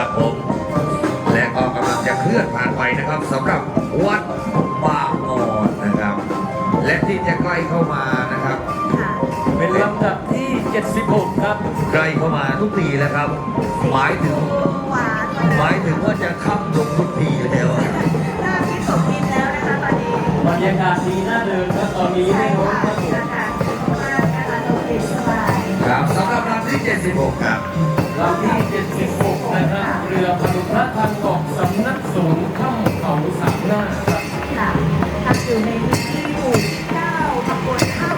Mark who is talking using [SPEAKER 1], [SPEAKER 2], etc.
[SPEAKER 1] าคม และก็กำลังจะเคลื่อนผ่านไปนะครับสำหรับวัดป่ามอนนะครับ และที่จะใกล้เข้ามานะครับ
[SPEAKER 2] เป็นลำดับที่ 76 ครับ
[SPEAKER 1] ใกล้เข้ามาทุกทีแล้วครับ
[SPEAKER 3] หมายถึงหมายถึง
[SPEAKER 1] ว่าจะข้ามลงทุกทีแล้วอะ
[SPEAKER 3] หน้าที่สมดินแล้วนะคะตอนนี้
[SPEAKER 2] บรรยากาศดีน่าเดินครัตอนนี้ใช่ไม่ร้อค่นอยู่น
[SPEAKER 3] ะสบา
[SPEAKER 1] ครับสำหรับลำที่ 76 ครับ
[SPEAKER 2] ลำที่ รือพนุพระทางเกาะสำนักสงฆ์ถ้ำเขาสามหน้าครับ
[SPEAKER 3] ค่ะตั้งอยู่ในพื้นที่หมู่9ตำบลท่าพอำเภอกาญจนดิตจังหวัดสุรา